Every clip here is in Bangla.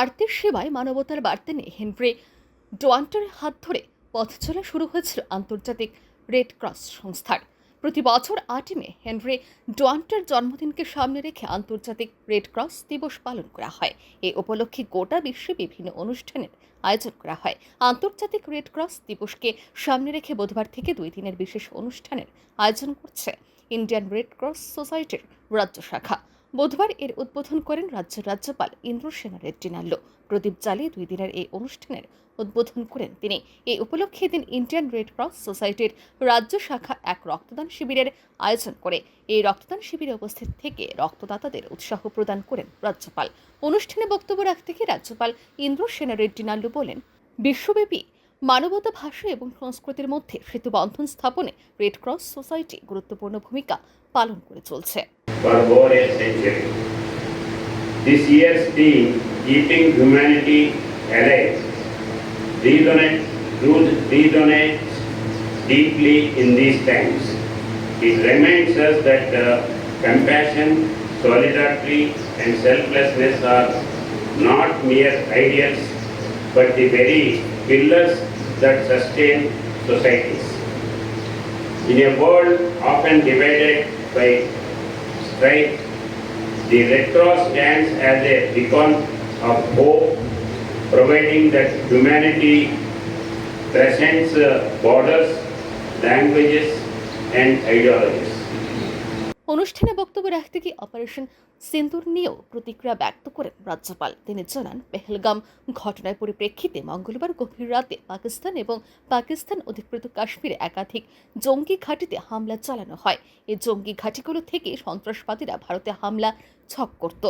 আরতির সেবায় মানবতার বার্তা নিয়ে হেনরি। ডোয়ান্টারের হাত ধরে পথ চলা শুরু হয়েছিল আন্তর্জাতিক রেড ক্রস সংস্থার। প্রতি বছর আটই মে হেনরি ডোয়ান্টার জন্মদিনকে সামনে রেখে আন্তর্জাতিক রেড ক্রস দিবস পালন করা হয়। এই উপলক্ষে গোটা বিশ্বে বিভিন্ন অনুষ্ঠানের আয়োজন করা হয়। আন্তর্জাতিক রেড ক্রস দিবসকে সামনে রেখে বুধবার থেকে দুই দিনের বিশেষ অনুষ্ঠানের আয়োজন করছে ইন্ডিয়ান রেড ক্রস সোসাইটির রাজ্য শাখা। বুধবার এর উদ্বোধন করেন রাজ্যের রাজ্যপাল ইন্দ্রসেনা রেড্ডি নাল্লো প্রদীপ জ্বালিয়ে দুই দিনের এই অনুষ্ঠানের উদ্বোধন করেন তিনি। এই উপলক্ষে দিন ইন্ডিয়ান রেড ক্রস সোসাইটির রাজ্য শাখা এক রক্তদান শিবিরের আয়োজন করে। এই রক্তদান শিবিরে উপস্থিত থেকে রক্তদাতাদের উৎসাহ প্রদান করেন রাজ্যপাল। অনুষ্ঠানে বক্তব্য রাখতে গিয়ে রাজ্যপাল ইন্দ্রসেনা রেড্ডি নাল্লু বলেন, বিশ্বব্যাপী মানবতা ভাষা এবং সংস্কৃতির মধ্যে সেতু বন্ধন স্থাপনে রেড ক্রস সোসাইটি গুরুত্বপূর্ণ ভূমিকা পালন করে চলছে। For over a century. This year's theme, Keeping Humanity Alive, resonates, resonates deeply in these times. It reminds us that uh, compassion, solidarity, and selflessness are not mere ideals, but the very pillars that sustain societies. In a world often divided by strife, the Red Cross stands as a beacon of hope, providing that humanity transcends uh, borders, languages, and ideologies. অনুষ্ঠানে বক্তব্য রাখতে গিয়ে অপারেশন সিন্দুর নিয়েও প্রতিক্রিয়া ব্যক্ত করেন রাজ্যপাল। তিনি জানান, পেহেলগাম ঘটনার পরিপ্রেক্ষিতে মঙ্গলবার গভীর রাতে পাকিস্তান এবং পাকিস্তান অধিকৃত কাশ্মীরে একাধিক জঙ্গি ঘাঁটিতে হামলা চালানো হয়। এই জঙ্গি ঘাঁটিগুলো থেকে সন্ত্রাসবাদীরা ভারতে হামলা ছক করত।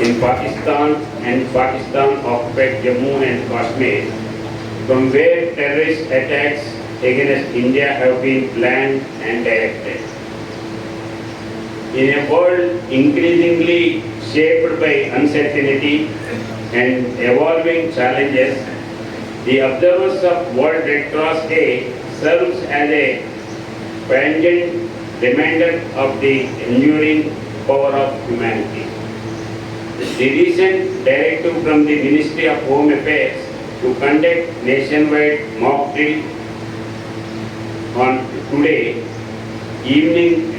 In Pakistan and Pakistan occupied Jammu and Kashmir, from where terrorist attacks against India have been planned and directed. In a world increasingly shaped by uncertainty and evolving challenges, the observance of World Red Cross Day serves as a poignant reminder of the enduring power of humanity. The recent directive from the Ministry of Home Affairs to conduct nationwide mock drill on today evening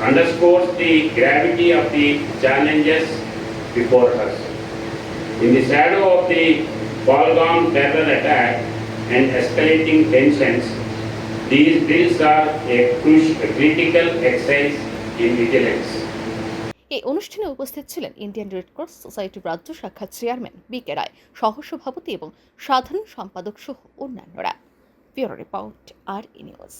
underscores the gravity of the challenges before us. In the shadow of the Balgam terror attack and escalating tensions, these drills are a crucial, critical exercise in vigilance. এই অনুষ্ঠানে উপস্থিত ছিলেন ইন্ডিয়ান রেড ক্রস সোসাইটির রাজ্য শাখার চেয়ারম্যান বি কে রায়, সহসভাপতি এবং সাধারণ সম্পাদক সহ অন্যান্যরা। রিপোর্ট, আর নিউজ।